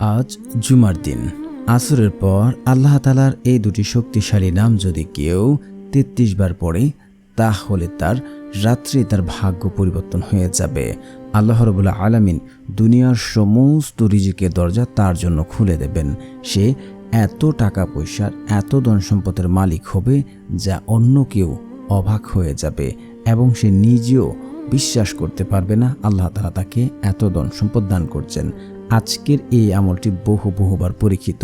আজ জুমার দিন। আসরের পর আল্লাহ তালার এই দুটি শক্তিশালী নাম যদি কেউ তেত্রিশ বার পড়ে, তাহলে তার রাত্রে তার ভাগ্য পরিবর্তন হয়ে যাবে। আল্লাহ রবুল্লা আলামিন দুনিয়ার সমস্ত রিজিকের দরজা তার জন্য খুলে দেবেন। সে এত টাকা পয়সার এত ধন সম্পদের মালিক হবে যা অন্য কেউ অবাক হয়ে যাবে এবং সে নিজেও বিশ্বাস করতে পারবে না আল্লাহ তালা তাকে এত ধন সম্পদ দান করছেন। আজকের এই আমলটি বহু বহুবার পরীক্ষিত।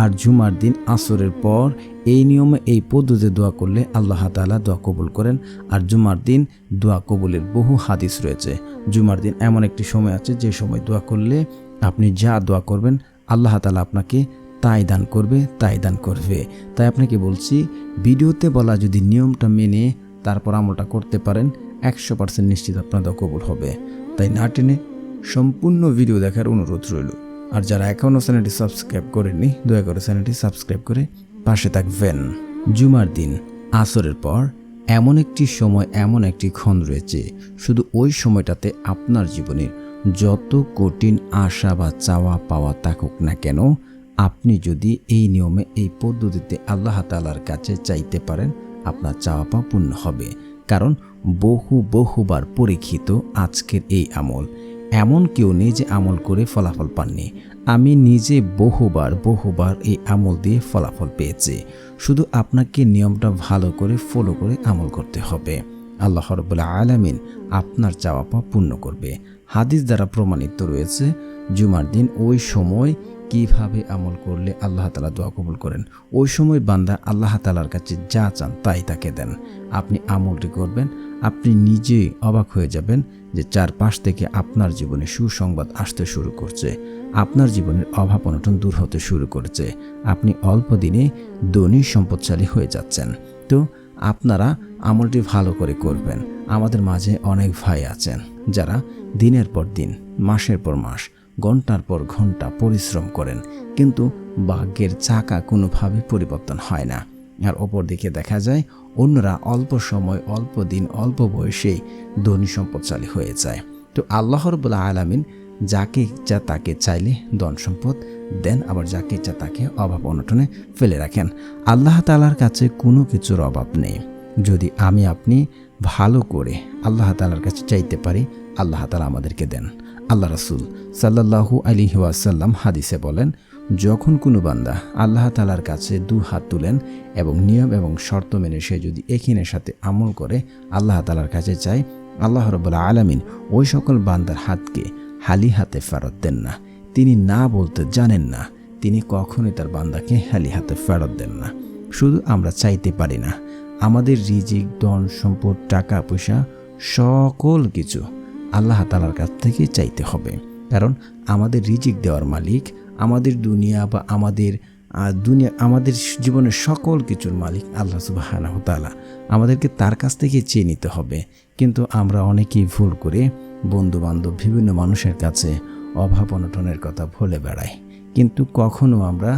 আর জুমার দিন আসরের পর এই নিয়মে, এই পদ্ধতিতে দোয়া করলে আল্লাহ তালা দোয়া কবুল করেন। আর জুমার দিন দোয়া কবুলের বহু হাদিস রয়েছে। জুমার দিন এমন একটি সময় আছে, যে সময় দোয়া করলে আপনি যা দোয়া করবেন, আল্লাহ তালা আপনাকে তাই দান করবে, তাই দান করবে। তাই আপনাকে বলছি, ভিডিওতে বলা যদি নিয়মটা মেনে তারপর আমলটা করতে পারেন, একশো পার্সেন্ট নিশ্চিত আপনার দোয়া কবুল হবে। তাই না টেনে সম্পূর্ণ ভিডিও দেখার অনুরোধ রইল। আর যারা এখনও চ্যানেলটি সাবস্ক্রাইব করেননি, দয়া করে চ্যানেলটি সাবস্ক্রাইব করে পাশে থাকবেন। জুমার দিন, আসরের পর এমন একটি সময়, এমন একটি ক্ষণ রয়েছে। শুধু ওই সময়টাতে আপনার জীবনের যত কঠিন আশা বা চাওয়া পাওয়া থাকুক না কেন, আপনি যদি এই নিয়মে, এই পদ্ধতিতে আল্লাহ তালার কাছে চাইতে পারেন, আপনার চাওয়া পাওয়া পূর্ণ হবে। কারণ বহু বহুবার পরীক্ষিত আজকের এই আমল এমন কেউ নেই যে আমল করে ফলাফল পাননি। আমি নিজে বহুবার বহুবার এই আমল দিয়ে ফলাফল পেয়েছি। শুধু আপনাকে নিয়মটা ভালো করে ফলো করে আমল করতে হবে। আল্লাহ রবুল্লা আলামিন আপনার চাওয়া পাওয়া পূর্ণ করবে। হাদিস দ্বারা প্রমাণিত রয়েছে, জুমার দিন ওই সময় কীভাবে আমল করলে আল্লাহ তালা দোয়া কবুল করেন। ওই সময় বান্দা আল্লাহ তালার কাছে যা চান তাই তাকে দেন। আপনি আমলটি করবেন, আপনি নিজেই অবাক হয়ে যাবেন যে চারপাশ থেকে আপনার জীবনে সুসংবাদ আসতে শুরু করছে। আপনার জীবনের অভাব অনটন দূর হতে শুরু করেছে। আপনি অল্প দিনে ধনী, সম্পদশালী হয়ে যাচ্ছেন। তো আপনারা আমলটি ভালো করে করবেন। আমাদের মাঝে অনেক ভাই আছেন, যারা দিনের পর দিন, মাসের পর মাস, ঘণ্টার পর ঘণ্টা পরিশ্রম করেন, কিন্তু ভাগ্যের চাকা কোনোভাবে পরিবর্তন হয় না। আর ওপর দিকে দেখা যায়, অন্যরা অল্প সময়, অল্প দিন, অল্প বয়সেই ধনী সম্পদশালী হয়ে যায়। তো আল্লাহ রবুল্লা আলামিন যাকে ইচ্ছা তাকে চাইলে ধন সম্পদ দেন, আবার যাকে ইচ্ছা তাকে অভাব অনটনে ফেলে রাখেন। আল্লাহ তালার কাছে কোনো কিছুর অভাব নেই। যদি আমি, আপনি ভালো করে আল্লাহ তালার কাছে চাইতে পারি, আল্লাহ তালা আমাদেরকে দেন। আল্লাহ রাসুল সাল্লাহু আলী ওয়াসাল্লাম হাদিসে বলেন, যখন কোনো বান্দা আল্লাহ তালার কাছে দু হাত তুলেন এবং নিয়ম এবং শর্ত মেনে সে যদি এখিনের সাথে আমল করে আল্লাহ তালার কাছে চায়, আল্লাহ রবুল্লা আলামিন ওই সকল বান্দার হাতকে হালি হাতে ফেরত দেন না। তিনি না বলতে জানেন না, তিনি কখনোই তার বান্দাকে হালি হাতে ফেরত দেন না। শুধু আমরা চাইতে পারি না, আমাদের রিজিক, ধন, সম্পদ, টাকা, পয়সা, সকল কিছু আল্লাহ তালার কাছ থেকে চাইতে হবে। কারণ আমাদের রিজিক দেওয়ার মালিক, আমাদের দুনিয়া বা আমাদের দুনিয়া, আমাদের জীবনের সকল কিছুর মালিক আল্লাহ তালা আমাদেরকে তার কাছ থেকে চেয়ে নিতে হবে। কিন্তু আমরা অনেকেই ভুল করে বন্ধু বান্ধব বিভিন্ন মানুষের কাছে অভাব অনটনের কথা ভুলে বেড়াই। কিন্তু কখনো আমরা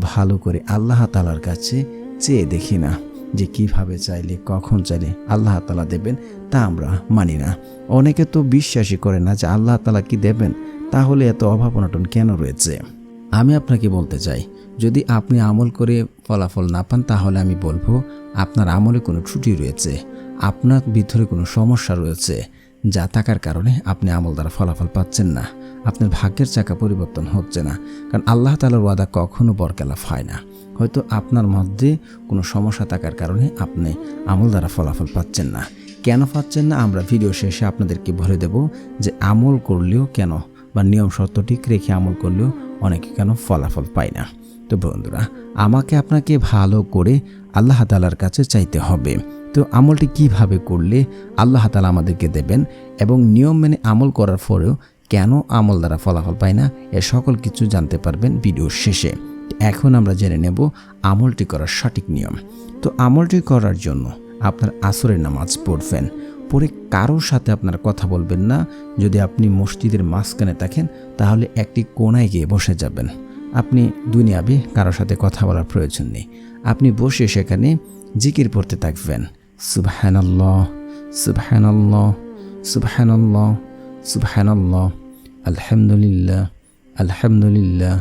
ভালো করে আল্লাহ তালার কাছে চেয়ে দেখি না যে কীভাবে চাইলে, কখন চাইলে আল্লাহ তালা দেবেন তা আমরা মানি না। অনেকে তো বিশ্বাসই করে না যে আল্লাহ তালা কি দেবেন, তাহলে এত অভাব অনটন কেন রয়েছে? আমি আপনাকে বলতে চাই, যদি আপনি আমল করে ফলাফল না পান, তাহলে আমি বলব, আপনার আমলে কোনো ত্রুটি রয়েছে, আপনার ভিতরে কোনো সমস্যা রয়েছে। যা থাকার কারণে আপনি আমল দ্বারা ফলাফল পাচ্ছেন না। আপনার ভাগ্যের চাকা পরিবর্তন হচ্ছে না। কারণ আল্লাহ তালার ওয়াদা কখনো বরকেলাফ হয় না। হয়তো আপনার মধ্যে কোনো সমস্যা থাকার কারণে আপনি আমল দ্বারা ফলাফল পাচ্ছেন না। কেন পাচ্ছেন না? আমরা ভিডিও শেষে আপনাদেরকে বলে দেব যে আমল করলেও কেন বা নিয়ম শর্ত ঠিক রেখে আমল করলেও অনেকে কেন ফলাফল পায় না। তো বন্ধুরা, আমাকে আপনাকে ভালো করে আল্লাহ তালার কাছে চাইতে হবে। তো আমলটি কীভাবে করলে আল্লাহ তালা আমাদেরকে দেবেন এবং নিয়ম মেনে আমল করার পরেও কেন আমল দ্বারা ফলাফল পায় না, এ সকল কিছু জানতে পারবেন ভিডিওর শেষে। এখন আমরা জেনে নেব আমলটি করার সঠিক নিয়ম। তো আমলটি করার জন্য আপনার আসরের নামাজ পড়বেন। পরে কারোর সাথে আপনার কথা বলবেন না। যদি আপনি মসজিদের মাঝখানে থাকেন, তাহলে একটি কোনায় গিয়ে বসে যাবেন। আপনি দুনিয়াবে কারোর সাথে কথা বলার প্রয়োজন নেই। আপনি বসে সেখানে জিকির পড়তে থাকবেন। সুবহানাল্লাহ সুবহানাল্লাহ সুবহানাল্লাহ সুবহানাল্লাহ, আলহামদুলিল্লাহ আলহামদুলিল্লাহ,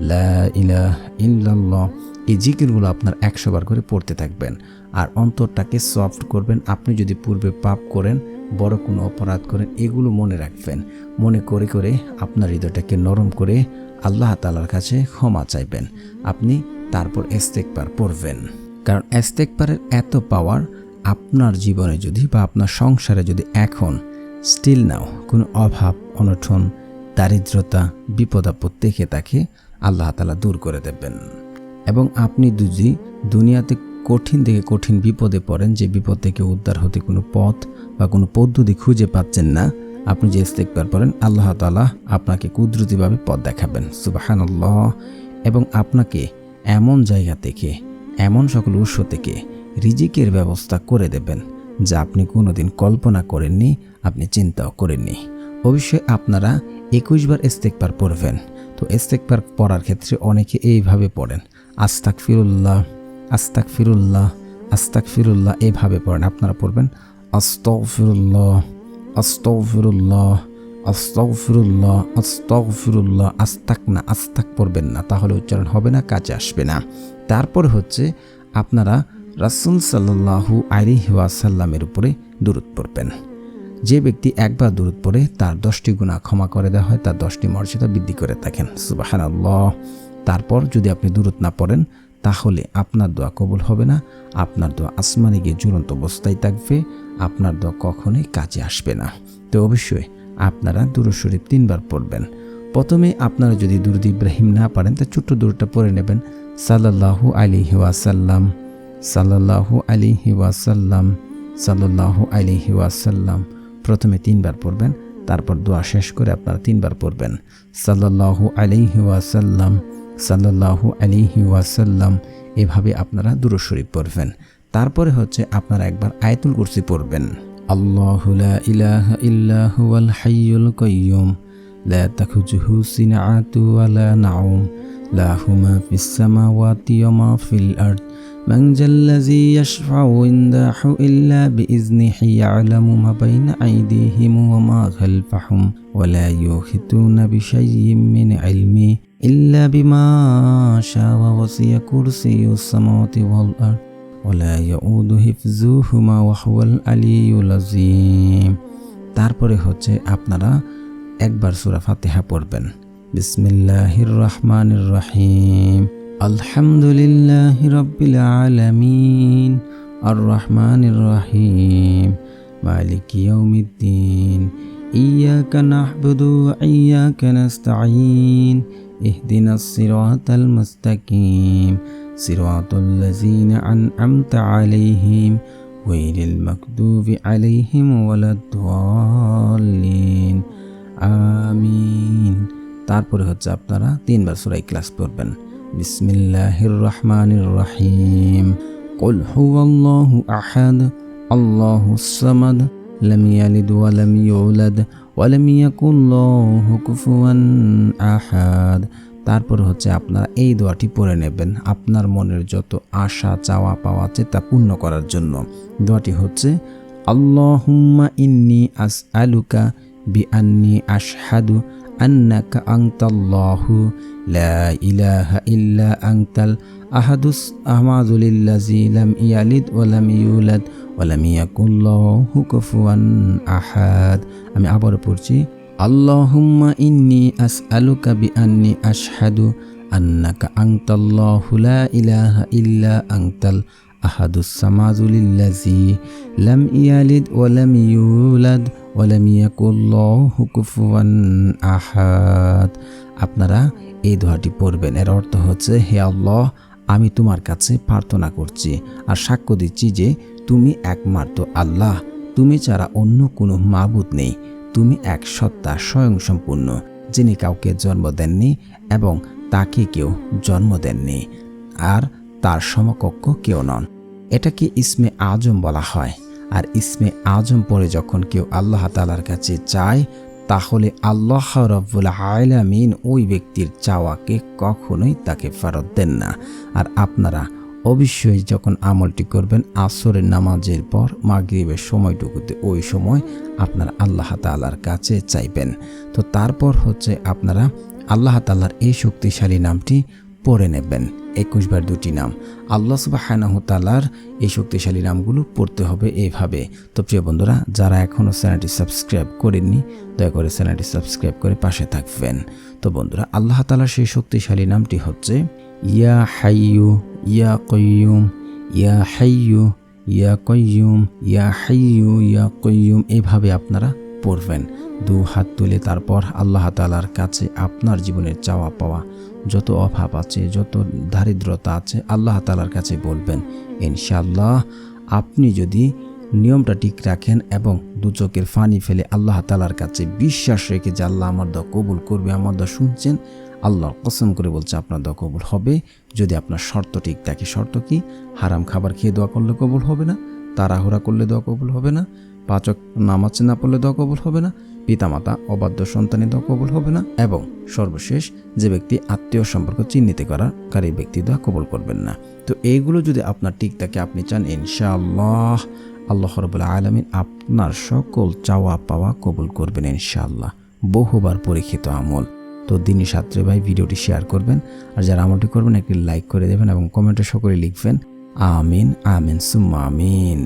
লা ইলাহ ইল্লাল্লাহ। এই জিকিরগুলো আপনার একশো বার করে পড়তে থাকবেন। আর অন্তরটাকে সফট করবেন। আপনি যদি পূর্বে পাপ করেন, বড় কোনো অপরাধ করেন, এগুলো মনে রাখবেন। মনে করে করে আপনার হৃদয়টাকে নরম করে আল্লাহ তালার কাছে ক্ষমা চাইবেন। আপনি তারপর এস্তেকবার পড়বেন। কারণ এস্তেকবারের এত পাওয়ার আপনার জীবনে যদি বা আপনার সংসারে যদি এখন স্টিল নাও কোনো অভাব অনঠন দারিদ্রতা, বিপদ, আপদ দেখে তাকে আল্লাহ তালা দূর করে দেবেন। এবং আপনি যদি দুনিয়াতে কঠিন থেকে কঠিন বিপদে পড়েন, যে বিপদ থেকে উদ্ধার হতে কোনো পথ বা কোনো পদ্ধতি খুঁজে পাচ্ছেন না, আপনি যে ইস্তেকবার পড়েন, আল্লাহ তালা আপনাকে কুদরতিভাবে পথ দেখাবেন। সুবাহান এবং আপনাকে এমন জায়গা থেকে, এমন সকল উৎস থেকে রিজিকের ব্যবস্থা করে দেবেন, যা আপনি কোনোদিন কল্পনা করেননি, আপনি চিন্তাও করেননি। অবশ্যই আপনারা একুশবার ইস্তেকবার পড়বেন। তো ইস্তেকবার পড়ার ক্ষেত্রে অনেকে এইভাবে পড়েন আস্তাক ফিরুল্লাহ আস্তাক ফিরুল্লাহ আস্তাক ফিরুল্লাহ এইভাবে পড়েন। আপনারা পড়বেন আস্তক ফিরুল্লাহ আস্তক ফিরুল্লাহ আস্তক ফিরুল্লাহ আস্তক ফিরুল্লাহ আস্তাক না, আস্তাক পড়বেন না, তাহলে উচ্চারণ হবে না, কাজে আসবে না। তারপর হচ্ছে আপনারা রাসুল সাল্লাহু আলি ওয়াসাল্লামের উপরে দূরত পড়বেন। যে ব্যক্তি একবার দূরত পড়ে, তার দশটি গুণা ক্ষমা করে দেওয়া হয়, তার দশটি মর্যাদা বৃদ্ধি করে থাকেন। সুবাহান আল্লাহ তারপর যদি আপনি দূরত না পড়েন, তাহলে আপনার দোয়া কবুল হবে না, আপনার দোয়া আসমানে গিয়ে ঝুলন্ত অবস্থায় থাকবে, আপনার দোয়া কখনোই কাজে আসবে না। তো অবশ্যই আপনারা দুরু শরীফ তিনবার পড়বেন। প্রথমে আপনারা যদি দুরুদ ইব্রাহিম না পারেন, তা ছোট্ট দূরটা পড়ে নেবেন। সাল্লাহু আলিহি ওয়াসাল্লাম সাল্লাহু আলিহি ওয়াসাল্লাম সাল্লাহু আলিহি ওয়াসাল্লাম প্রথমে তিনবার পড়বেন তারপর দোয়া শেষ করে আপনারা তিনবার পড়বেন সাল্লাহু আলিহি ওয়াসাল্লাম সাল্লাহু আলিহি ওয়াসাল্লাম এভাবে আপনারা দুরু শরীফ পড়বেন তারপরে হচ্ছে আপনারা একবার আয়াতুল কুরসি পড়বেন আল্লাহু লা ইলাহা ইল্লা হুয়াল হাইয়ুল কাইয়্যুম লা তাখুজুহু সিনআতু ওয়ালা নাউম له ما في السماوات وما في الأرض من ذا الذي يشفع عنده إلا بإذنه يعلم ما بين أيديهم وما خلفهم ولا يحيطون بشيء من علمه إلا بما شاء ووسع كرسي السماوات والأرض ولا يؤود حفظهما وهو العلي العظيم তারপরে হচ্ছে আপনারা একবার সূরা ফাতিহা পড়বেন বিসমিল্লাহির রহমানির রহিম আলহামদুলিল্লাহি রাব্বিল আলামিন আর রহমানির রহিম মালিক ইয়াউমিদ্দিন ইয়াকা নাহবুদু ওয়া ইয়াকা নাস্তাঈন ইহদিনাস সিরাতাল মুস্তাকিম সিরাতাল লাযিনা আন'আমতা আলাইহিম غير المكذوب عليهم ولا الضالين আমিন তারপরে হচ্ছে আপনারা তিনবার সুরাই ক্লাস পড়বেন বিসমিল্লাহির রহমানির রহিম قل هو الله أحد الله الصمد لم يلد ولم يولد ولم يكن له كفوا أحد তারপর হচ্ছে আপনারা এই দোয়াটি পড়ে নেবেন আপনার মনের যত আশা চাওয়া পাওয়া আছে তা পূর্ণ করার জন্য দোয়াটি হচ্ছে আল্লাহুম্মা ইন্নি আস আলুকা বি আন্নি আশহাদু আন্নাকা আংতাল্লাহু লা ইলাহা ইল্লা আংতাল আহাদুস আহমাদুলিল্লাজি লাম ইয়ালিদ ওয়ালাম ইউলাদ ওয়ালাম ইয়াকুল্লাহু কুফুয়ান আহাদ আমি আবার পড়ছি, আল্লাহুম্মা ইন্নি আসআলুকা বিআন্নি আশহাদু আন্নাকা আনতাল্লাহু লা ইলাহা ইল্লা আনতাল আহাদুস লাম ইয়ালিদ আহাদ। আপনারা এই দোয়াটি পড়বেন। এর অর্থ হচ্ছে, হে আল্লাহ, আমি তোমার কাছে প্রার্থনা করছি আর সাক্ষ্য দিচ্ছি যে তুমি একমাত্র আল্লাহ। তুমি ছাড়া অন্য কোনো মাবুদ নেই। তুমি এক সত্তা স্বয়ং সম্পূর্ণ যিনি কাউকে জন্ম দেননি এবং তাকে কেউ জন্ম দেননি। আর তার সমকক্ষ কেউ নন। এটাকে ইসমে আজম বলা হয়। আর ইসমে আজম পরে যখন কেউ আল্লাহ তালার কাছে চায়, তাহলে আল্লাহ রব্বুল আয়লামিন ওই ব্যক্তির চাওয়াকে কখনোই তাকে ফেরত দেন না। আর আপনারা অবশ্যই যখন আমলটি করবেন, আসরের নামাজের পর মাগরিবের সময়টুকুতে ওই সময় আপনারা আল্লাহ তালার কাছে চাইবেন। তো তারপর হচ্ছে আপনারা আল্লাহ তাল্লার এই শক্তিশালী নামটি পড়ে নেবেন। একুশ বার দুটি নাম। আল্লাহ সুবাহানাহু তালার এই শক্তিশালী নামগুলো পড়তে হবে এইভাবে তো প্রিয় বন্ধুরা, যারা এখনও চ্যানেলটি সাবস্ক্রাইব করেননি, দয়া করে চ্যানেলটি সাবস্ক্রাইব করে পাশে থাকবেন। তো বন্ধুরা, আল্লাহ তালার সেই শক্তিশালী নামটি হচ্ছে, ইয়া হাইয়ু, ইয়া কয়ুম ইয়া হাইয়ু, ইয়া কয়ুম ইয়া হাইয়ু, ইয়া কয়ুম এভাবে আপনারা পড়বেন। দু হাত তুলে তারপর আল্লাহ তালার কাছে আপনার জীবনের চাওয়া পাওয়া, যত অভাব আছে, যত দারিদ্রতা আছে, আল্লাহ তালার কাছে বলবেন ইনশাল্লাহ আপনি যদি নিয়মটা ঠিক রাখেন এবং দু চোখের ফানি ফেলে আল্লাহ তালার কাছে বিশ্বাস রেখে যে আল্লাহ আমার দোয়া কবুল করবে, আমার দোয়া শুনছেন, আল্লাহর কসম করে বলছে, আপনার দোয়া কবুল হবে। যদি আপনার শর্ত ঠিক থাকে, শর্ত কি? হারাম খাবার খেয়ে দোয়া করলে কবুল হবে না, তাড়াহুড়া করলে দোয়া কবুল হবে না পাচক নামাজ না পড়লে দোয়া কবুল হবে না, পিতামাতা, অবাধ্য সন্তানের দোয়া কবুল হবে না এবং সর্বশেষ যে ব্যক্তি আত্মীয় সম্পর্ক চিহ্নিত করা কারী ব্যক্তি দোয়া কবুল করবেন না। তো এইগুলো যদি আপনার ঠিক থাকে, আপনি চান ইনশাআল্লাহ আল্লাহ রবুল্লা আলমিন আপনার সকল চাওয়া পাওয়া কবুল করবেন ইনশাআল্লাহ। বহুবার পরীক্ষিত আমল। তো দিনই সাত্রে ভাই ভিডিওটি শেয়ার করবেন আর যারা আমলটি করবেন একটি লাইক করে দেবেন এবং কমেন্টে সকলে লিখবেন, আমিন আমিন, সুম্মা আমিন।